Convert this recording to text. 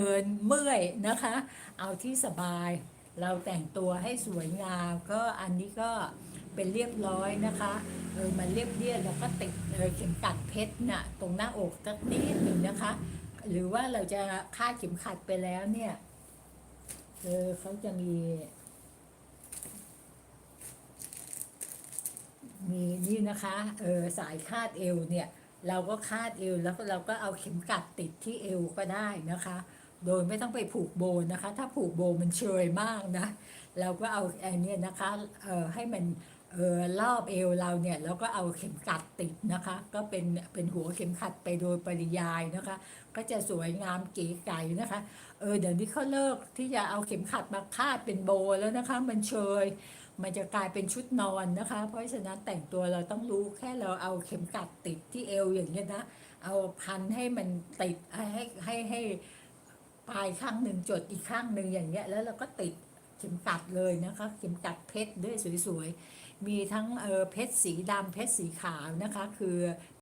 เดินเมื่อยนะคะ เอาที่สบาย เราแต่งตัวให้สวยงามก็อันนี้ก็เป็นเรียบร้อยนะคะเออมันเรียบเรียบแล้วก็ติดเออเข็มกัดเพชรน่ะตรงหน้าอกสักนิดหนึ่งนะคะ หรือว่าเราจะคาดเข็มขัดไปแล้วเนี่ยเออเขาจะมี มีนี่นะคะเออสายคาดเอวเนี่ย เราก็คาดเอวแล้วเราก็เอาเข็มกัดติดที่เอวก็ได้นะคะ โดยไม่ต้องไปผูกโบนะคะ ถ้าผูกโบมันเชยมากนะเราก็เอาอันเนี้ยนะคะเอ่อให้มันเอ่อรอบเอวเราเนี่ยแล้วก็เอาเข็มกัดติดนะคะ ก็เป็นเป็นหัวเข็มขัดไปโดยปริยายนะคะ ก็จะสวยงามเก๋ไก๋นะคะเออเดี๋ยวนี้เขาเลิกที่จะเอาเข็มขัดมาคาดเป็นโบแล้วนะคะ มันเชยมันจะกลายเป็นชุดนอนนะคะ เพราะฉะนั้นแต่งตัวเราต้องรู้แค่เราเอาเข็มกัดติดที่เอวอย่างเงี้ยนะ เอาพันให้มันติดให้ให้ให้ให้ ปลายข้างหนึ่งจดอีกข้างหนึ่งอย่างเงี้ยแล้วเราก็ติดเข็มกัดเลยนะคะเข็มกัดเพชรด้วยสวยๆ มีทั้งเออเพชรสีดำเพชรสีขาวนะคะ คือ